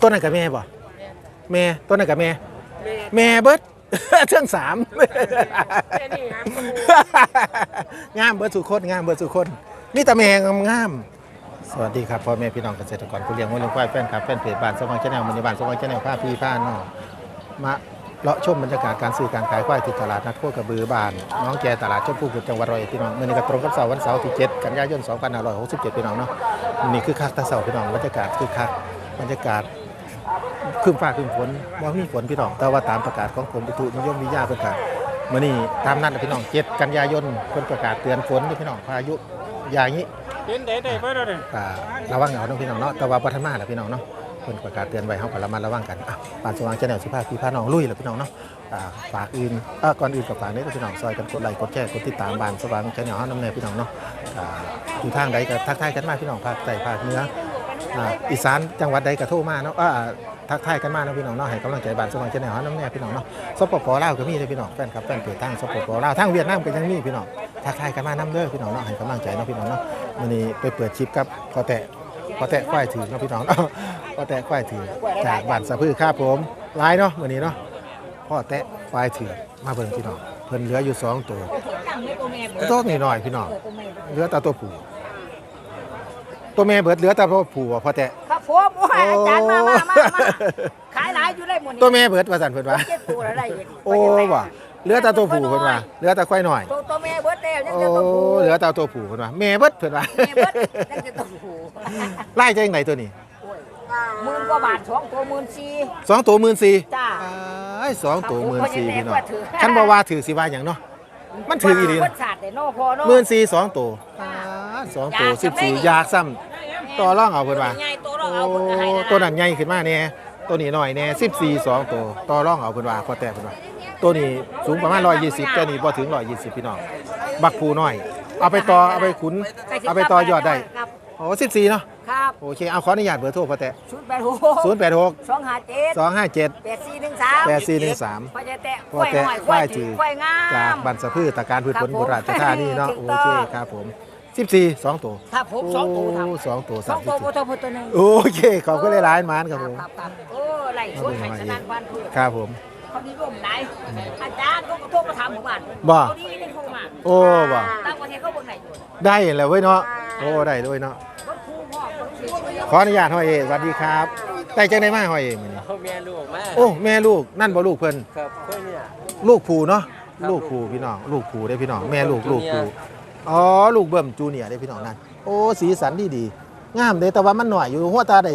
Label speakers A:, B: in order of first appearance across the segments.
A: ตัวนั้นกับแม่บ่แม่ตัวนั้นกับแม่
B: แม่
A: แม่เบิดเทื่องสาม
B: แม่นี่ครับ
A: งามเบิดสุคนงามเบิดสุคนนี่แต่แม่งามๆสวัสดีครับพ่อแม่พี่น้องเกษตรกรผู้เลี้ยงวัวเลี้ยงควายแฟนคลับแฟนเพจบ้านสว่างชาแนลมันในบ้านสว่างชาแนลผ้าพี่ผ้าน้องมาเลาะชมบรรยากาศการซื้อการขายควายที่ตลาดนัดโคกระบือบ้านน้องแกตลาดชมพูกุดจังหวัดร้อยเอ็ดพี่น้องเมื่อนี้ก็ตรงกับเสาร์วันเสาร์ที่7กันยายน2567พี่น้องเนาะนี่คือคักตะเสาร์พี่น้องบรรยากาศคือคักบรรยากาศ ครึมฟ้าครึมฝนบ่มีฝนพี่น้อง แต่ว่าตามประกาศของกรมอุตุนิยมวิทยาเพิ่นก็มื้อนี้ตามนั้นะพี่น้อง 7 กันยายนเพิ่นประกาศเตือนฝนพี่น้องพายุอย่างนี้
B: เห็นได้ได้เพิ่นเอาเด้อ
A: ระวังเอาเนาะพี่น้องเนาะแต่ว่าบ่ทันมาแล้วพี่น้องเนาะเพิ่นประกาศเตือนไว้เฮาก็ระมัดระวังกันอะปานสว่างแชนแนลสิพาพี่พาน้องลุยแล้วพี่น้องเนาะฝากอื่นอ่อก่อนอื่นก็ฝากนี้พี่น้องซอยกันกดไลค์กดแชร์กดติดตามบ้านสว่างแชนแนลเฮานำแน่พี่น้องเนาะอยู่ทางใดก็ทักทายกันมาพี่น้องภาคใต้ภาคเหนือ อ่าอีสานจังหวัดใดก็โทรมาเนาะอ่าทักทายกันมาเนาะพี่น้องเนาะให้กำลังใจบ้านสว่งเจริญน้ำแน่พี่น้องเนาะสปปลาวก็มีเลยพี่น้องแฟนคลับแฟนเพจทั้งสปปลาวทั้งเวียดนามก็ยังมีพี่น้องทักทายกันมานํเด้อพี่น้องเนาะให้กำลังใจเนาะพี่น้องเนาะมื้อนี้ไปเปิดคลิปกับพอแตะพอแตะควายถือเนาะพี่น้องเนาะพอแตะควายถือจากบ้านสะพือครับผมหลายเนาะมื้อนี้เนาะพ่อแตะควายถือมาเบิ่งพี่น้องเพิ่นเหลืออยู่สองตัวตัวนี้หน่อยพี่น้องเหลือแต่ตัวผู้ ตัวแม่เบิดเหลือแต่ตัวผู้อะพอแตะ
C: ครับผมโอ้ยอาจารย์มามามามาขายหลายอยู่ได้หมดนี่
A: ตัวแม่เบิดว่าสั่นเพิ่นว่า
C: เจ็ดตัวแล้วได้เห็น
A: โอ้ว่ะเหลือแต่ตัวผู้เพิ่นว่าเหลือแต่ควายหน่อย
C: ตัวตัวแม่เบิดแล้วยัง
A: โอ้
C: จะตัวผู้
A: เหลือแต่ตัวผู้เพิ่นว่าแม่เบิดเพิ่นว่า
C: แม่เบิดยังจะตัวผู้
A: ไล่จะยังไงตัวนี้
C: โอ้ยหมื่นกว่าบาทสองตัวหมื่นสี่
A: สองตัวหมื่นสี่
C: จ้า
A: อ้ายสองตัวหมื่นสี่
C: เขา
A: พี่น้อง
C: ว่าถือ
A: คันบ่ว่าถือสิว่าหยังเนาะมันถืออีหลี
C: เบิ
A: นะ
C: ดศาสตร์แต่นอพอเนาะ
A: หมื่นสี่สองตัวอ้ายสองตัวสิบสี่อยากซ้ำ ต่อร่องเอาเพิ่นว่า
C: ใหญ่ตัวเรา
A: โอ้
C: เอาคนก็ให้นะ
A: ตัวนั้นใหญ่ขึ้นมาแน่ตัวนี้น้อยแน่14 2ตัวต่อร่องเอาเพิ่นว่าพอแต่เพิ่นว่าตัวนี้สูงประมาณ120ตัวนี้บ่ถึง120พี่น้องบักผูน้อย เอาไปต่อเอาไปขุนเอาไปต่อยอดได้
C: ครับ
A: โอ้14เนาะ
C: ครับ
A: โอเคเอาขออนุญาตเบอร์โทรพอแต่
C: ศูนย์แปดหก
A: 086
C: สองห้าเจ็ด
A: 257
C: แปดสี่หนึ่งสาม
A: 8413
C: พอจะแตะ
A: พอแตะ
C: หน่อย
A: ควายถือ
C: ควายงาม
A: จากบันสะพืชตะการพืชผล
C: ครับผม
A: โบราณธานีเนาะ
C: ถู
A: โอก
C: ต้อง
A: เคครับผม 14 2ตัว
C: ครับผมสองตัวครับ
A: โสองตัว
C: สองตัวพุทธพุทธหนึ่ง
A: โอเคขอบคุณหลายๆหมานครับผม
C: ครับครับโอ้ไหลชวนไห้สนั่นบ้านเพื่อน
A: ครับผม
C: เขาดีร่วมไหนอาจารย์ก็โทรมาถามผมบ้าน
A: บ่
C: เขาดีนี่โทรมา
A: โอ้บ่
C: ต่างประเทศเขาบนไหนอยู่
A: ได้แล้วเว้ยเนาะโอ้ได้ด้วยเนาะ
C: รถครูพ่อรถครู
A: ขออนุญาตห้อยเอสวัสดีครับได้จังได้มาห้อยเอมื้อนี้
B: เอาแม่ลูกมา
A: โอ้แม่ลูกนั่นบ่ลูกเพิ่น
B: ครับค่อยเนี่ย
A: ลูกผูเนาะ
B: ครับ
A: ลูกผูพี่น้องลูกผูได้พี่น้องแม่ลูก
B: ลู
A: ลู
B: ก
A: ก
B: จู
A: ผู
B: เนียร์
A: อ๋อลูกเบิ่มจูเนียร์ได้พี่น้องนั่นโอ้สีสันดีดีงามเด้แต่ว่ามันหน่อยอยู่หัวตาได้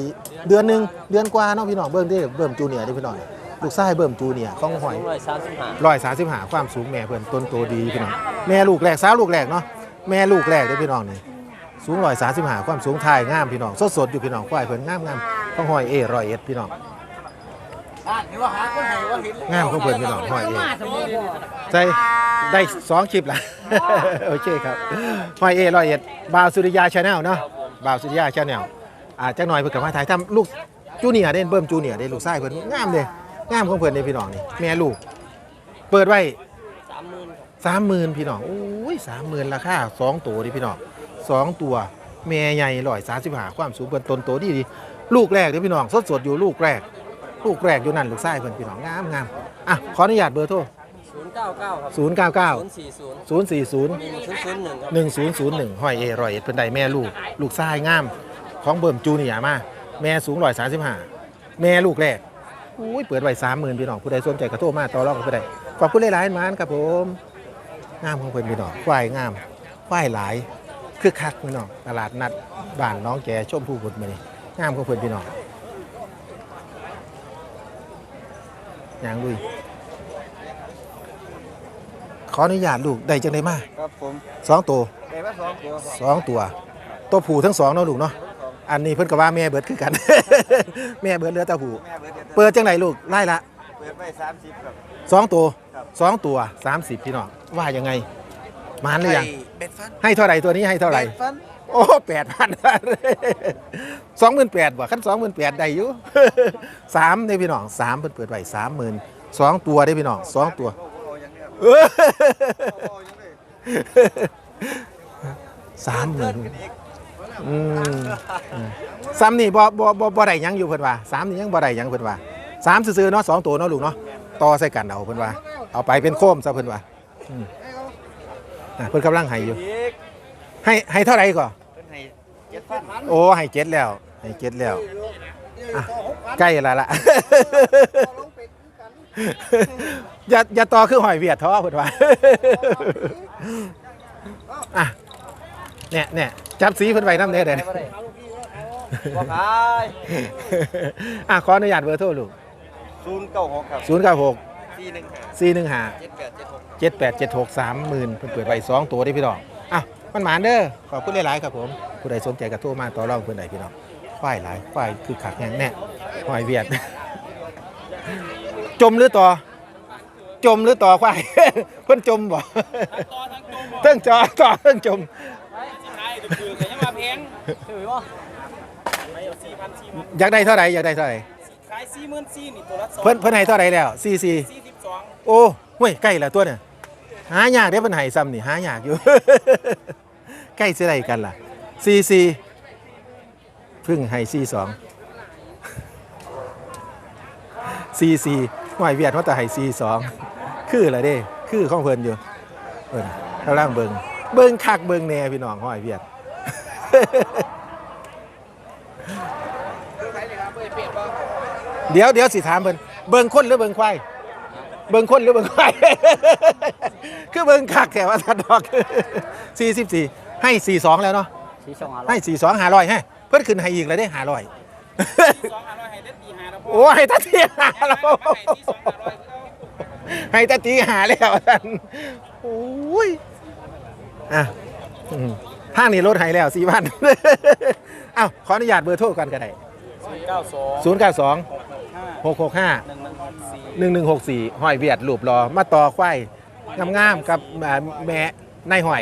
A: เดือนหนึงเดือนกว่าเนาะพี่น้องเบิ่งเด้เบิ่มจูเนียร์ได้พี่น้องลูกชายเบิ่มจูเนียร์ของหอย
B: ร้อยสามสิบห้า
A: ร้อยสามสิบห้าความสูงแม่เพิ่นต้นโตดีพี่น้องแม่ลูกแรกสาวลูกแรกเนาะแม่ลูกแรกเด้อพี่น้องนี่สูงร้อยสามสิบห้าความสูงทายงามพี่น้องสดสดๆอยู่พี่น้องควายเพิ่นงามงามของหอยเอร้อยเอ็ดพี่น้องงามของเพิ่นพี่น้องหอยเอ
C: มาสมมติ
A: ใจได้สองคลิปละ โอเคครับหอยเอร้อยเอ็ดบาวสุริยาชาแนลเนาะบาวสุริยาชาแนลอาจจะหน่อยเพิ่นก็มาถ่ายทำลูกจูเนียร์เด้เบิ่มจูเนียร์เด้ลูกชายเพิ่นงามเด้งามของเพิ่นเด้พี่น้องนี่แม่ลูก เปิดไว้
B: สามหมื่น
A: สามหมื่นพี่น้องโอ้ยสามหมื่นราคาสองตัวดิพี่น้องสองตัวแม่ใหญ่ร้อยสามสิบห้าความสูงเพิ่นต้นโตดีดีลูกแรกเด้อพี่น้องสดสดๆอยู่ลูกแรก ลูกแรกอยู่นั่นลูกชายเพิ่นพี่น้องงามงามอะขออนุญาตเบอร์โทร
B: ศูนย์ เก้าเก้าครับ
A: ศูนย์เก้าเก้า
B: ศูนย์สี่ศูนย์
A: ศูนย์สี่ศูนย์
B: หนึ่งศูนย์ศูนย์หนึ่งครับ
A: หนึ่งศูนย์ศูนย์หนึ่งห้อยเอร้อยเอ็ดเพิ่นได้แม่ลูก ลูกชายงาม ของเบิ่มจูเนียร์มา แม่สูงร้อยสามสิบห้าแม่ลูกแรกอุ้ยเปิดไว้สามหมื่นพี่น้องผู้ใดสนใจกระโทรมาต่อรองกันไปได้ขอบคุณหลายๆหมานครับผมงามของเพิ่นพี่น้องควายงามควายหลายคือคักพี่น้องตลาดนัดบ้านน้องแกชมผู้บุญมานี่งามของเพิ่นพี่น้องยางลุย ขออนุญาตลูกได้จังไดมา
B: ครับผม
A: สองตัว
B: ได้มาสองตัว
A: สองตัว ตัวผู้ทั้งสองเนาะลูกเนาะอันนี้เพิ่นก็ว่าแม่เบิดคือกัน แม่เบิดเหลือแต่ผู้
B: แม่เบิดเดือน
A: เปิดจังไหนลูกไล่ละ
B: เปิดไปสามสิบครับ
A: สองตัว
B: ครับ
A: สองตัวสามสิบพี่น้องว่ายังไงมานหรือยัง
B: เบ็ดฟัน
A: ให้เท่าไหร่ตัวนี้ให้เท่าไหร่
B: บ็ดฟัน
A: โอ้แปดพันสองหมื่นแปดบ่ขั้นสองหมื่นแปดได้อยู่สามได้พี่น้องสามเพิ่นเปิดไว้สามหมื่นสองตัวได้พี่น้องสองตัว สามหมื่น
B: เกินกันอีก
A: อืมอืมซ้ำนี่บ่บ่บ่บ่ได้หยังอยู่เพิ่นว่าสามนี่ยังบ่ได้หยังเพิ่นว่าสามซื่อๆเนาะสองตัวเนาะลูกเนาะต่อใส่กันเอาเพิ่นว่า เอาไปเป็นโคมซะเพิ่นว่าอืมอะเพิ่นกำลังให้อยู่
B: อีก
A: ให้ให้เท่าไหร่ก่อ
B: เป็นให้เจ็ดพัน
A: โอ้ให้เจ็ดแล้วให้เจ็ดแล้วอะใกล้แล้วล่ะ อย่าอย่าต่อคือหอยเวียดท้อเพิ่นว่าอะเนี่ยเนี่ยจับสีเพิ่นไว้นำเด้อเด้อ
B: บ่ขาย
A: อะขออนุญาตเบอร์โทรลูก
B: ศูนย์เก้าหกครับ
A: 096
B: สี่หนึ่งห้า
A: 415
B: เจ็ดแปดเจ็ดหก
A: 7876 30,000เพิ่นเปิดไว้สองตัวได้พี่น้องอะมันหมานเด้อขอบคุณหลายๆครับผมผู้ใดสนใจก็โทรมาต่อรองเพิ่นได้พี่น้องควายหลายควายคือขักแห้งแน่หอยเวียด จมหรือต่อ จมหรือต่อควาย เพิ่นจมบ่เพิ่งจอต่อเพิ่งจมอยากได้เท่าไหร่อยากได้เท่าไหร่
D: ขายสี่หมื่นสี่นี่ตัวละสอง
A: เพิ่นเพิ่นให้เท่าไหร่แล้วซีซี
D: สี่สิบสอง
A: โอ้ห้วยใกล้แล้วตัวเนี่ยหายากเด้เพิ่นให้ซ้ำนี่หายากอยู่ ใกล้สิได้กันล่ะซีซีเพิ่งให้ซีสองซีซี ห้อยเวียดว่าแต่ให้ซีสองคืออะไรเด้ คือของเพิ่นอยู่เพิ่นกำลังเบิ่งเบิ่งคักเบิ่งแหน่พี่น้องห้อยเวียดเดี๋ยวเดี๋ยวสิถามเพิ่นเบิ่งคนหรือเบิ่งควายเบิ่งคนหรือเบิ่งควายคือเบิ่งคักแค่ว่าสันดอก44ให้42แล้วเนาะ
C: สี่สอง
A: ให้42 500ให้เพิ่นขึ้นให้อีกแล้วได้500
D: สองห้าร้อยให้เด็ดตีหาแล้วพอ
A: โอ้ให้ตาตีหาแล้ว
D: ให้ที่สองห้าร้อย
A: ให้ตาตีหาแล้วท่านโอ้ย อะอืมทางนี้รถให้แล้ว4พันอ้าวขออนุญาตเบอร์โทรกันก็ได้
D: ศูนย์เก้าสอง
A: 092
D: หกห้า หนึ่งหนึ่งหกสี่
A: 1164หอยเวียดรูปรอมาต่อควายงามๆกับอ่าแม่ นายหอย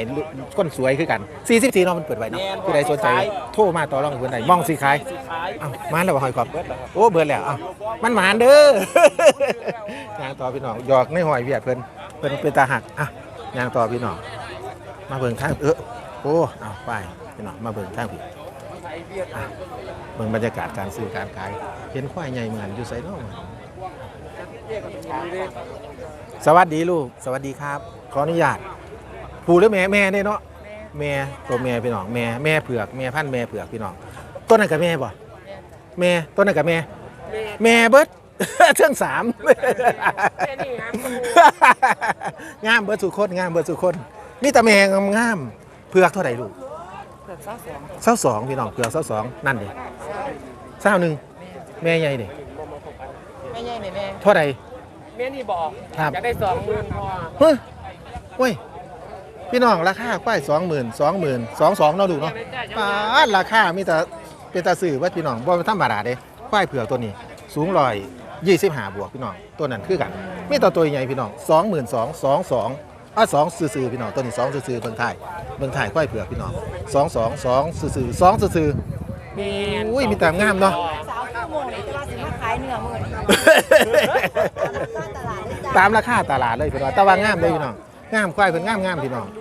A: คนสวยคือกัน44เนาะมันเปิดไว้เนาะผู้ใดสนใจโทรมาต่อรองกับเพิ่นได้มองสิขาย
D: สี่ขาย
A: เอ้ามาแล้วบ่หอยกรอบโอ้เบิดแล้วเอ้ามันหมานเด้อย่างต่อพี่น้องหยอกในหอยเวียดเพิ่นเพิ่นเป็นตาหักอะย่างต่อพี่น้องมาเบิ่งทางเออโอ้เอาไปพี่น้องมาเบิ่งทางพี่อะเบิ่งบรรยากาศการซื้อการขายเห็นควายใหญ่เหมือนอยู่ไสเนาะสวัสดีลูก สวัสดีครับ ขออนุญาต ผู้หรือแม่แม่เนี่ยเนาะแม่ตัวแม่พี่น้องแม่แม่เผือกแม่พันธุ์แม่เผือกพี่น้องต้นนั้นกับแม่บ่แม่ต้นนั้นกับแม่ แม่เบิดเชิงสามงามเบิดสุคนงามเบิดสุคนมีแต่แม่งามงามเผือกเท่าไหร่ลูกเศร้าสองพี่น้องเผือกเศร้าสองนั่นดิเศร้าหนึ่งแม่ใหญ่ดิ
C: ไม่ใช่แม่แม่
A: เท่าไหร่
D: แม่นี่บอก
A: ครับ
D: อยากได้สองหมื่นพอ
A: เฮ้ยเว้ย พี่น้องราคาควายสองหมื่นสองหมื่นสองสองเนาะลูกเนาะป้าดราคามีแต่เป็นตาสื่อว่าพี่น้องบ่ธรรมดาเด้ควายเผือกตัวนี้ สูงร้อยยี่สิบห้าบวกพี่น้องตัวนั้นคือกันมีแตัวตัวใหญ่พี่น้องสองหมื่นสองสองสองอะสองซื่อๆพี่น้องตัวนี้สองซื่อๆเบิ่งถ่ายเบิ่งถ่ายควายเผือกพี่น้องสองสองสองซื่อๆสองซื่อ
D: แม่น
A: อุ้ยมีแต่งามเนาะ
C: สาวข้าวโมงนี่จะว่าสิมาขายเนื้อมื้อนี้ตลาดเลยจ้ะ
A: ตามราคาตลาดเลยพี่น้องแต่ว่างามเลยพี่น้องงามควายเพิ่นงามงามพี่น้อง
C: ลูกสาวคื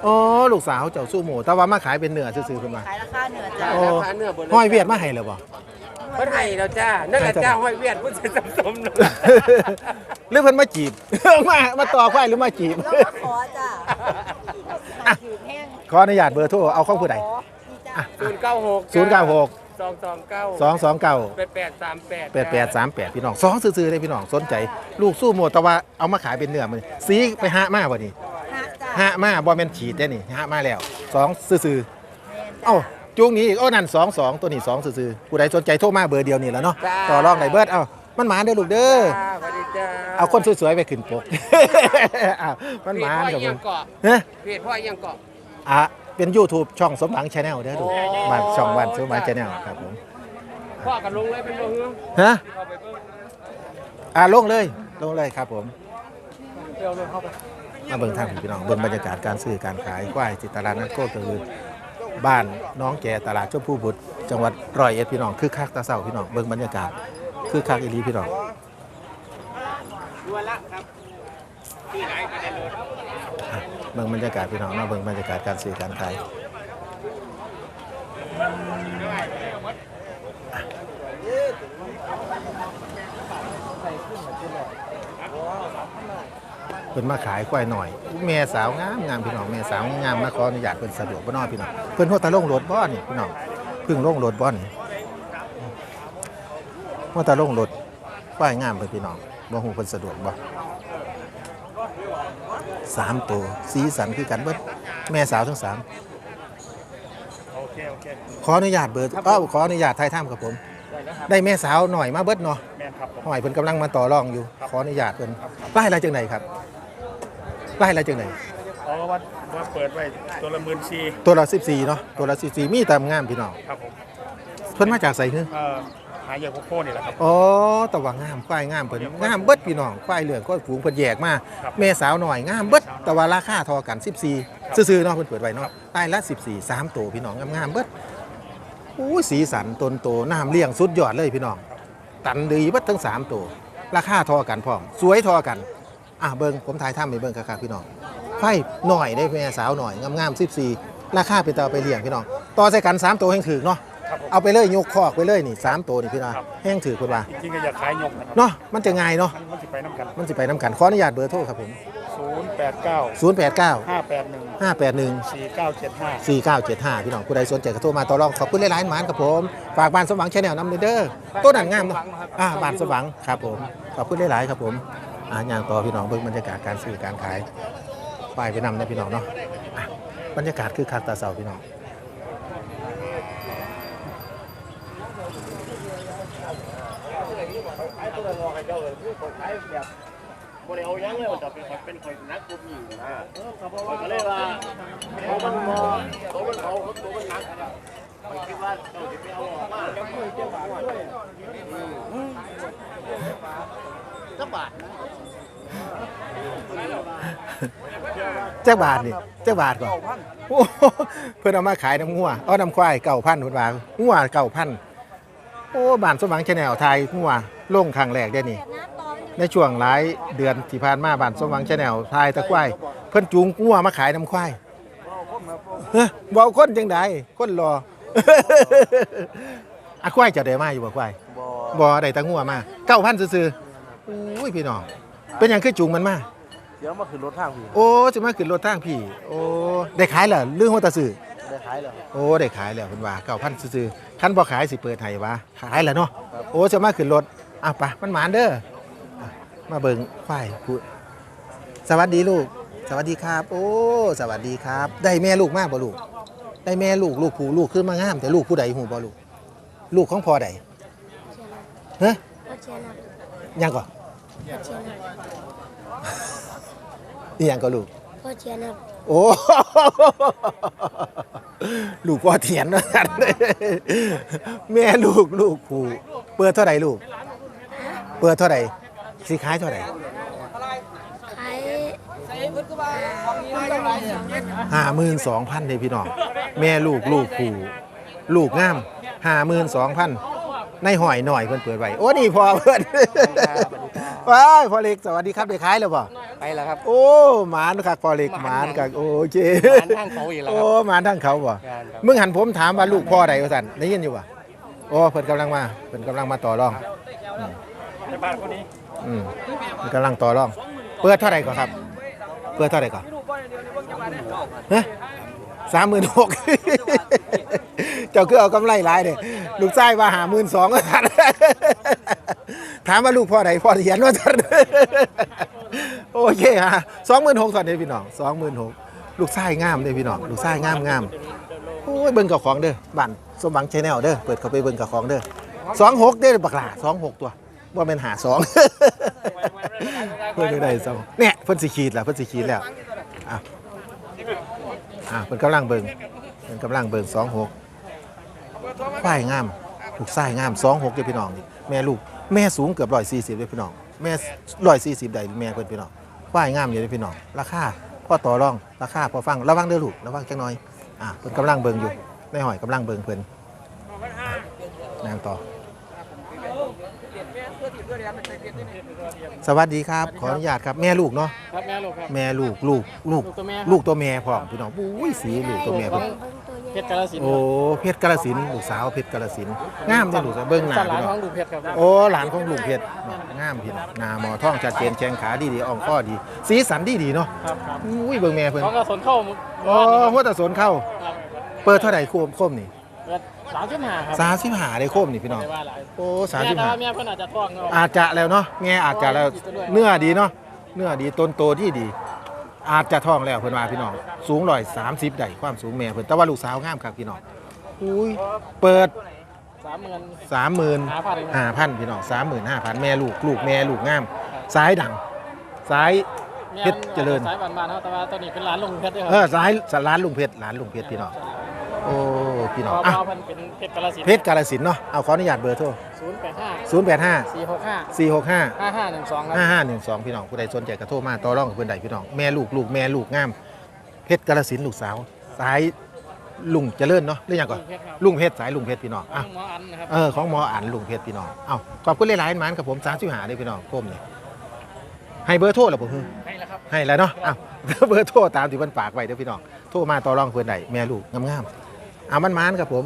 C: อหมด
A: โอ้ลูกสาวเจ้าสู้หมูแต่ว่ามาขายเป็นเนื้อซื่อๆขึ้นมา
C: ขายราคาเนื้อจ้ะ
A: โอ้ห้อยเวียดมาให้เลยบ่
D: เพิ่นให้แล้วจ้า นั่นแหละจ้าห้อยเวียนเพิ่นจะสมๆนะ
A: หรือเพิ่นมาจีบ มามาต่อควายหรือมาจีบ
C: แล้วมาขอจ้ะถือแห้ง
A: ขออนุญาตเบอร์โทรเอาเข้าผู้ใด
C: นี่จ้ะ
D: ศูนย์เก้าหก
A: 096
D: สองสองเก้า
A: 229
D: แปดแปดสามแปด
A: 8838 พี่น้องสองซื่อๆเลยพี่น้องสนใจ ลูกสู้หมดแต่ว่าเอามาขายเป็นเนื้อมันสีไปหะมาบ่นี่
C: ฮักจ้ะ
A: หะมาบ่แม่นฉีดได้นี่หะมาแล้วสองซื่อๆเอ้าจุงนี้อีกโอ้นั่นสองสองตัวนี้สองซื่อๆผู้ใดสนใจโทรมาเบอร์เดียวนี่แหล้วเนาะต่อรองได้เบิดเอ้ามันหมาเด้อลูกเด้อ
D: จ้าสวัสดีจ้า
A: เอาคนสวยๆไปขึ้นปก อ้าวมันหมานกับ
D: เพจพ่อ
A: ผ
D: ยั
A: ม
D: งเกาะ
A: ฮะ
D: เพจพ่อยังเกาะ
A: อะเป็น YouTube ช่องสมหวังชาแนลเด้อดู
D: โอ้
A: บ้านช่องวันสมหวังชาแนลครับผม
D: พ่อกันลงเลยเป็นลงเนาะ
A: ฮะ
D: เข้าไปเบิ่ง
A: อะลงเลยลงเลยครับผม
D: เดี๋ยวลงเข้าไป
A: มาเบิ่งทางพี่น้องเบิ่งบรรยากาศการซื้อการขายควายที่ตลาดนัดโคกระบือบ้านน้องแก่ตลาดชมพูบุตร จังหวัดร้อยเอ็ดพี่น้องคือคักตาเศร้าพี่น้องเบิ่งบรรยากาศคือคักอีหลีพี่น้องเบิ่งบรรยากาศพี่น้องมาเบิ่งบรรยากาศการซื้อการขาย พิ่นมาขายควายหน่อยแม่สาวงามงามพี่น้องแม่สาวงามมาขออนุญาตเพิ่นสะดวกบ่น้อยพี่น้องเพิ่นโฮตะลงรถบ่นี่พี่น้องเพิ่งลงรถบ่นี่โฮตะลงรถควายงามเพิ่นพี่น้องบ่ฮู้เพิ่นสะดวกบ่สามตัวสีสันคือกันเบิดแม่สาวทั้งสาม
B: โอเคโอเค
A: ขออนุญาตเบิดเอ้าขออนุญาตถ่ายถ้ำครับผม ได้แม่สาวหน่อยมาเบิดเนาะ
B: แม่นครับผม
A: หอยเพิ่นกำลังมาต่อรองอยู่ ขออนุญาตเพิ่นไล่อะไรจังไหนครับ ไล่อะไรจังไหน
B: เพราะว่าว่าเปิดไว้ตัวละหมื่นสี่
A: ตัวละ14เนาะตัวละ14มีตามงามพี่น้อง
B: ครับผม
A: เพิ่นมาจากไสคือ
B: เอ่อหายาโคโค่นี่แหละครับ
A: อ๋อแตะว่างามควายงามเพิ่นงามเบิดพี่น้องควายเหลืองควายฝูงเพิ่นแยกมา
B: ครับ
A: แม่สาวหน่อยงามเบิดแต่ว่าราคาเทอกัน 14 ซื่อๆเนาะเพิ่นเปิดไว้เนาะใต้ละ 14 3ตัวพี่น้องงามๆเบิดอู้ยสีสันตนโตน้ำเลี้ยงสุดยอดเลยพี่น้อง ตันดีเบิดทั้งสามตัว ราคาเทอกันพร้อม สวยเทอกัน อะเบิ่งผมถ่ายทำให้เบิ่งคักๆพี่น้องไฟหน่อยได้แม่สาวหน่อยงามๆ14 ราคาเป็นตาเอาไปเลี้ยงพี่น้องต่อใส่กันสามตัวแห่งถือเนาะ
B: ครับผม
A: เอาไปเลยยกคอกไปเลยนี่สามตัวนี่พี่น้องแห้งถือคุณว่า
B: จริงๆก็อยากขายยกนะครับ
A: เนาะมันจะง่ายเนาะ
B: มันมันสิไปน้ำกัน
A: มันสิไปน้ำกันขออนุญาตเบอร์โทรครับผม
B: ศูนย์แปดเก้า
A: 089
B: ห้าแปดหนึ่ง
A: 581
B: สี่เก้าเจ็ดห้า
A: 4975 พี่น้องผู้ใดสนใจก็โทรมาต่อรองขอบคุณหลายๆหมานครับผมฝากบ้านสมหวังชาแนลนำเด้อต้นหนังงามเนาะอ่าบ้านสมหวังครับผมขอบคุณหลายๆครับผม อ่าอย่างต่อพี่น้องเบิ่งบรรยากาศการซื้อการขายป้ายไปนำนะพี่น้องเนาะอะบรรยากาศคือคักตาเสาพี่น้อง
B: บริเอายังเลยมันจะเป็นเป็นคนนักกุมอยู่นะก็เลยว่าเขามันมองตัวมันเขาตัวมันนักมันคิดว่าเราจะไปเอาออกมา จะมือจะบาดด้วยจะบาด
A: เจ้าบาทนี่เจ้าบาทก่อนโอ้โหเพิ่นเอามาขายน้ำงัวเอาน้ำควายเก่าพันเพิ่นว่างัวเก่าพันโอ้บ้านสมหวังชาแนลไทยงัวลงครั้งแรกเด้อนี่ในช่วงหลายเดือนที่ผ่านมาบ้านสมหวังชาแนลทายตะควายเพิ่นจูงงัวมาขายน้ำควายเฮ้ยเว้าคนจังไดคนรออะควายเจะได้มาอยู่บ่ควายบ่ได้แตะงัวมา9,000ซื่อๆอุ้ ยพี่น้อง เป็นหยังคือจูงมันมา
B: เดี๋ยวมาขึ้นรถทางพี่
A: โอ้จะมาขึ้นรถทางพี่ โอ้ได้ขายแล้วเรื่องหัวตาซื้อ
B: ได้ขายแล้ว
A: โอ้ได้ขายแล้วเพิ่นว่า9,000ซื่อๆคันบ่ขายสิเปิดให้ว่าขายแล้วเนาะโอ้จะมาขึ้นรถอะไปมันหมานเด้ออะมาเบิ่งควายพูดสวัสดีลูก สวัสดีครับ โอ้สวัสดีครับ ได้แม่ลูกมากบ่ลูก ได้แม่ลูกลูกผู้ลูกขึ้นมางาม แต่ลูกผู้ใดหูบ่ลูก ลูกของพ่อใดฮะ
E: พ่อเชียร์นะ
A: ยังก่อน
E: พ่อเชียร์ นะ
A: อีหยังก็ลูก
E: พ่อเชียร์นะ
A: โอ้ลูกพ่อเถียนว่าซั่นแม่ลูกลูกผู้เปิดเท่าไหร่ลูก เปิดเท่าไหร่สิขายเท่าไหร่
E: ขายห้าหมื่นสองพัน
A: ห้าหมื่นสองพันเลยพี่น้อง แม่ลูกลูกผู้ลูกงามห้าหมื่นสองพันในหอยหน่อยเพิ่นเปิดไว้โอ้นี่พอเพิ่น ว้ายพอเล็กสวัสดีครับได้ขายแล้วบ่
D: ไปแล้วครับ
A: โอ้หมานคักพอเล็กหมานคักโอเค
D: หมานทางเขาอีกแล้วครับ
A: โอ้หมานทางเขาบ่
D: งานครับ
A: มึงหันผมถามว่าลูกพ่อใดว่าซั่นได้ยินอยู่บ่โอ้เพิ่นกำลังมาเพิ่นกำลังมาต่อรอง
B: ในบ้านคนนี้
A: อืมเพิ่นกำลังต่อรอง เปิดเท่าไหร่ก่อนครับ เปิดเท่าไหร่ก่อนฮะสามหมื่นหก เจ้าคือเอากำไรหลายเด้ลูกชายว่าหาหมื่นสองก็ทันถามว่าลูกพ่อใดพ่อเขียนว่าทันโอเคฮะสองหมื่นหกตอนนี้พี่น้องสองหมื่นหกลูกชายงามเลยพี่น้องลูกชายงามงามโอ้ยเบิ่งกับของเด้อบ้านสมหวังชแนลเด้อเปิดเข้าไปเบิ่งกับของเด้อสองหกเด้อบักหลาสองหกตัวว่าเป็นหาสองเพื่อนไม่ได้สองเนี่ยเพิ่นสิขีดแล้วเพิ่นสิขีดแล้วอะอะเพิ่นกำลังเบิ่งเพิ่นกำลังเบิ่งสองหก ควายงามลูกชายงามสองหกเด้อพี่น้องนี่แม่ลูกแม่สูงเกือบร้อยสี่สิบเด้อพี่น้องแม่ร้อยสี่สิบได้แม่เพิ่นพี่น้องควายงามอยู่เด้อพี่น้องราคาพอต่อรองราคาพอฟังระวังเด้อลูกระวังจังหน่อยอะเพิ่นกำลังเบิ่งอยู่ในหอยกำลังเบิ่งเพิ่นนางต่อ สวัสดีครับ ขออนุญาตครับแม่ลูกเนาะ
D: ครับแม่ลูกครับ
A: แม่ลูกลูกลูก
D: ลูกตัวแม่
A: ลูกตัวแม่พร้อมพี่น้องอุ้ยสีลูกตัวแม่พร้อม
E: เบิ่งตัวให
F: เพชรกาฬสินธุ์
A: โอ้เพชรกาฬสินธุ์ลูกสาวเพชรกาฬสินธุ์งามจังลูกสาวเบิ่งหน้า
F: สลา
A: พี่
F: น
A: น้
F: ข
A: อ
F: องงดูเพชรครับ
A: โอ้หลานของลุงเพชรงามพี่น้องหน้าหมอท่องชัดเจนแข้งขาดีดีอ่องข้อดี สีสันดีดีเนาะ
F: ครับครับ
A: อุ้ยเบิ่งแม่เพิ่น
F: เขาก็สนเข้า
A: โอ้หัวตะสนเข้า
F: ครับ
A: เปิดเท่าไหร่โคมโคมนี่
F: เปิดสามสิบห้าครับ
A: สามสิบห้าได้โคมนี่พี่น้อง
F: ไม่ว่าหลาย
A: โอ้สาม
F: แม่
A: สิบ
F: แต่
A: ห้า
F: ว่าแม่เพิ่นอาจจะท้องเนาะ
A: อาจจะแล้วเนาะแม่อาจจะแล้วเนื้อดีเนาะเนื้อดีต้นโตที่ดี อาจจะท้องแล้วเพิ่นว่าพี่น้อง สูงร้อยสามสิบได้ความสูงแม่เพิ่นแต่ว่าลูกสาวงามครับพี่น้องอุ้ยเปิด
F: สามหมื่น
A: สามหมื่น
F: ห้าพัน
A: ห้าพันพี่น้องสามหมื่นห้าพันแม่ลูกลูกแม่ลูกงามซ้ายดังซ้ายเพชรเจริญ
F: สายบ้านๆเนาะแต่ว่าตอนนี้เป็นร้านลงเพชรด้วยค
A: เอ
F: รั
A: อซ้ายร้านลุงเพชรร้านลุงเพชรพี่น้องโอ้พี่น้อง
F: พอ
A: อะ
F: พอเพิ่นเป็นเพชรกาฬสิน
A: เพชรกาลสินธุ์เนาะเอาขออนุญาตเบอร์โทร
F: ศูนย์แปดห้า
A: 0 8 5
F: สี่หกห้า
A: 4 6 5
F: ห้าห้าหนึ่งสองครับ
A: 5 5 1 2 พี่น้องผู้ใดสนใจกระโทรมาต่อรองกับเพื่อนใดพี่น้อง แม่ลูกลูกแม่ลูกงาม เพชรกาลสินธุ์ลูกสาว สายลุงเจริญเนาะหรือยังก่อน
F: เพชรครับ
A: ลุงเพชรสายลุงเพชรพี่น้องอะ
F: หมออันนะครับ
A: เออของหมออ่านลุงเพชรพี่น้องเอาขอบคุณหลายๆหมันกับผมสามสิบหาเลยพี่น้องก้มเลยให้เบอร์โทรแล้วผม
F: ให้แล้วครับ
A: ให้แล้วเนาะอ้าวเบอร์โทรตามที่เพิ่นฝากไว้เด้อพี่น้องโทรมาต่อรองเพิ่นได้แม่ลูกงามๆเอามันมานครับผม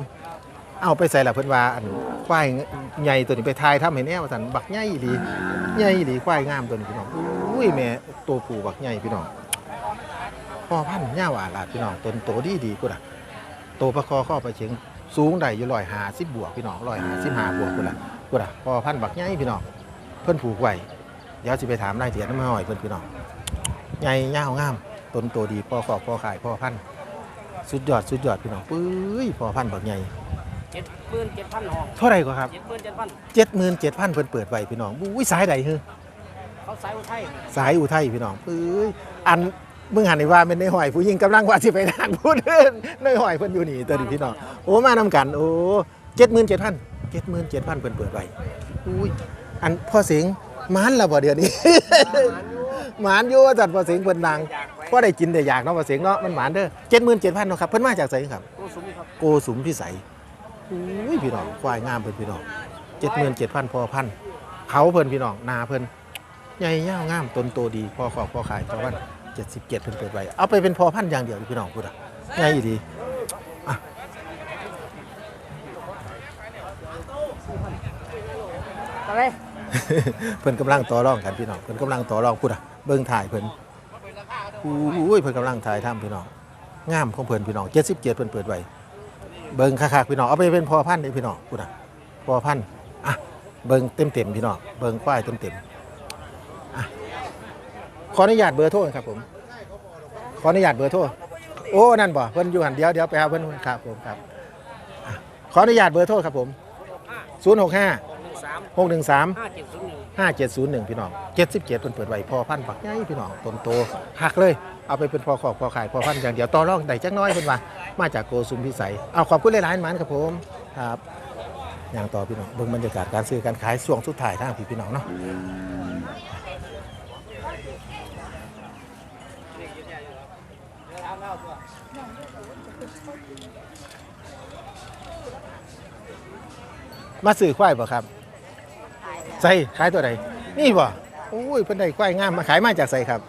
A: เอาไปใส่ละเพิ่นว่าอันควายใหญ่ตัวนี้ไปทายทำให้แน่ว่าซั่นบักใหญ่อีหลีใหญ่อีหลีควายงามตัวนี้พี่น้องอุ้ยแม่ตัวผู้บักใหญ่พี่น้องพ่อพันธุ์ยาวอาลาดพี่น้องต้นโตดีดีกูล่ะโตประคอเข้อไปเชิงสูงได้อยู่150บวกพี่น้อง155บหาบวกกูล่ะกูล่ะพ่อพันธุ์บักใหญ่พี่น้องเพิ่นผูกไว้เดี๋ยวสิไปถามรายละเอียดน้ำห้อยเพิ่นพี่น้องใหญ่ยาวงามต้นโตดีพ่อขอบพ่อขายพ่อพันธุ์สุดยอดสุดยอดพี่น้องปื้ยพ่อพันธุ์บักใหญ่
F: เจ็ดหมื่นเจ็ดพันหอง
A: เท่าไหร่ก็ครับ
F: เจ็ดหมื่นเจ็ดพัน
A: เจ็ดหมื่นเจ็ดพันเพิ่นเปิดไว้พี่น้องอุ้ยสายใดฮือ
F: เขาสายอุทัย
A: สายอุทัยพี่น้องปื้ยอันมึงหันในว่าเป็นในหอยผู้หญิงกำลังว่าสิไปทางผู้เดินในหอยเพิ่นอยู่นี่ตัวนี้พี่น้องโอ้มานำกันโอ้เจ็ดหมื่นเจ็ดพันเจ็ดหมื่นเจ็ดพันเพิ่นเปิดไว้อุ้ยอันพ่อเสียงหมันและบ่เดี๋ยวนี้หมานอยู่ว่าจัดพ่อเสียงเพิ่นดังก็ได้กินได้อยากเนาะพ่อเสียงเนาะมันหมานเด้อเจ็ดหมื่นเจ็ดพันเนาะครับ เพิ่นมาจากไสครับ
F: โอ้สมครับ
A: โกสุมพิสัย อุ้ยพี่น้องควายงามเพิ่นพี่น้องเจ็ดหมื่นเจ็ดพันพอพันเขาเพิ่นพี่น้องนาเพิ่นใหญ่ยาวงามต้นโตดีพอขอบพอขายพอพันเจ็ดสิบเจ็ดเพิ่นเปิดไว้เอาไปเป็นพอพันอย่างเดียวพี่น้องพูดอะง่ายอีดีอะ
F: อะไร
A: เพิ่นกำลังต่อรองกันพี่น้องเพิ่นกำลังต่อรองพูดอะเบิ่งถ่ายเพิ่นอุ้ยเพิ่นกำลังถ่ายทำพี่น้องงามของเพิ่นพี่น้องเจ็ดสิบเจ็ดเพิ่นเปิดไว้ เบิ่งคักๆพี่น้องเอาไปเป็นพอพันเลยพี่น้องพูดอะพอพันอะเบิ่งเต็มๆพี่น้องเบิ่งควายเต็มๆอะขออนุญาตเบอร์โทรครับผมขออนุญาตเบอร์โทรโอ้นั่นบ่เพิ่นอยู่หันเดียวเดียวไปหาเพิ่นครับผมครับอะขออนุญาตเบอร์โทรครับผม065
F: หนึ่งสาม
A: 613
F: ห้าเจ็ดศูนย์หนึ่ง
A: 5701 พี่น้อง77เพิ่นเปิดไว้พอพันธุ์ปักใหญ่พี่น้องต้นโตหักเลย เอาไปเป็นพอขอบพอขายพอพันธุ์อย่างเดียวต่อรองได้จักหน้อยเพิ่นว่ามาจากโกสุมพิสัยเอาขอบคุณหลายๆหมันครับผมครับอย่างต่อพี่น้องเบิ่งบรรยากาศการซื้อการขายช่วงสุดท้ายทางพี่พี่น้องเนาะมาซื้อควายบ่ครับใส่ขายตัวใดนี่บ่โอ้ยเพิ่นได้ควายงามมาขายมาจากใส่ครับ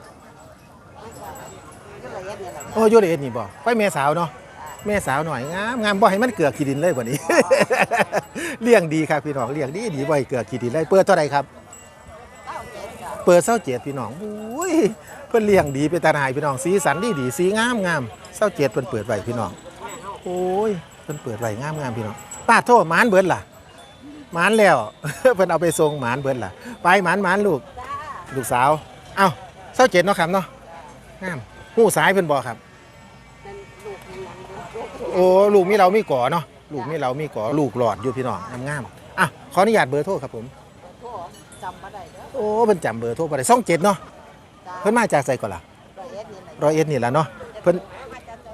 A: โอ้ยโยเลเอ็ดนี่บ่ควายแม่สาวเนาะแม่สาวหน่อยงามงามบ่ให้มันเกลือกขี้ดินเลยบ่นี้ เลี้ยงดีครับพี่น้องเลี้ยงดีดีบ่ให้เกลือกขี้ดินเลยเปิดเท่าไหร่ครับ เปิดเศร้าเจ็ดพี่น้องอุ้ยเพิ่นเลี้ยงดีเป็นตาหนายพี่น้องสีสันดีดีสีงามงามเศร้าเจ็ดเพิ่นเปิดไว้พี่น้องโอ้ยเพิ่นเปิดไว้งามงามพี่น้องป้าโทษหมานเบิดล่ะหมานแล้วเพิ่นเอาไปส่งหมานเบิดล่ะ ไปหมานหมานลูกลูกสาวเอ้าเศร้าเจ็ดเนาะครับเนาะงาม หูสายเพิ่นบ่ครับ โอ้ลูกมีเรามีก่อเนาะลูกมีเรามีก่อลูกหลอดอยู่พี่น้องงามๆอะขออนุญาตเบอร์โทรครับผม
C: จำมาได้เด้อ
A: โอ้เพิ่นจำเบอร์โทรบ่ได้ซ่องเจ็ดเนาะเพิ่นมาจากไสก่อนล่ะ
C: ร้อยเอ็ดนี่แหละ
A: ร้อยเอ็ดนี่แหละเนาะเพิ่น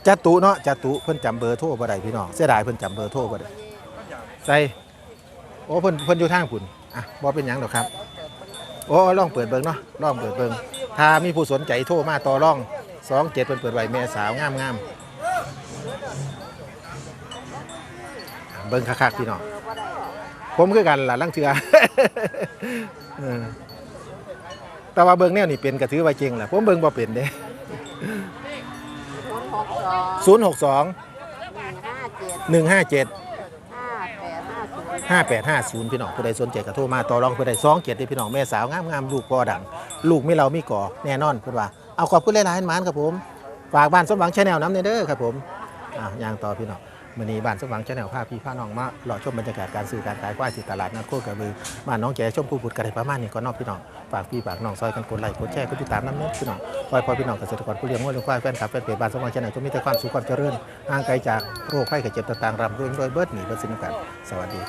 A: จัตุเนาะจัตุเพิ่นจำเบอร์โทรบ่ได้พี่น้องเสียดายเพิ่นจำเบอร์โทรบ่ได้ใส่โอ้เพิ่นเพิ่นอยู่ทางพุ่นอะบ่เป็นหยังดอกครับโอ้ลองเปิดเบิ่งเนาะลองเปิดเบิ่งถ้ามีผู้สนใจโทรมาต่อรอง 27เพิ่นเปิดไว้แม่สาวงามๆเบิ่งคักๆพี่น้องผมคือกันล่ะลังเทือเออแต่ว่าเบิ่งแนวนี่เป็นก็ถือว่าเก่งแหละผมเบิ่งบ่เป็นเด้
C: ศูนย์หกสอง
A: 062หนึ่งห้าเจ็ด
C: ห้าแปดห้าศูนย์
A: 5850พี่น้องผู้ใดสนใจก็โทรมาต่อรองผู้ใด2เกียรติพี่น้องแม่สาวงามๆลูกพ่อดัง ลูกไม่เราไม่ก่อแน่นอนเพิ่นว่า เอาขอบคุณหลายๆหมานครับผม ฝากบ้านสมหวังชาแนลน้ำเนเด้อครับผมอะย่างต่อพี่น้องมือนี้บ้านสมหวังชาแนลพาพพี่พาน้องมาเลาะชมบรรยากาศการซื้อการขายควายที่ตลาดนัดโคกระบือบ้านน้องแก่ชมผู้บุตรกันได้ประมาณนี้ก็นอกพี่น้องฝากพี่ฝากน้องซอยกันกดไลค์กดแชร์กดติดตามน้ำเน้อพี่น้องคอยพอพี่น้องเกษตรกรผู้เลี้ยงวัวเลี้ยงควายแฟนคลับแฟนเพจบ้านสมหวังชาแนลจะมีแต่ความสุขความเจริญห่างไกลจากโรคภัยไข้เจ็บต่างๆรำรวยรวยเบิดหนีเบิดสิ้นกันสวัสดี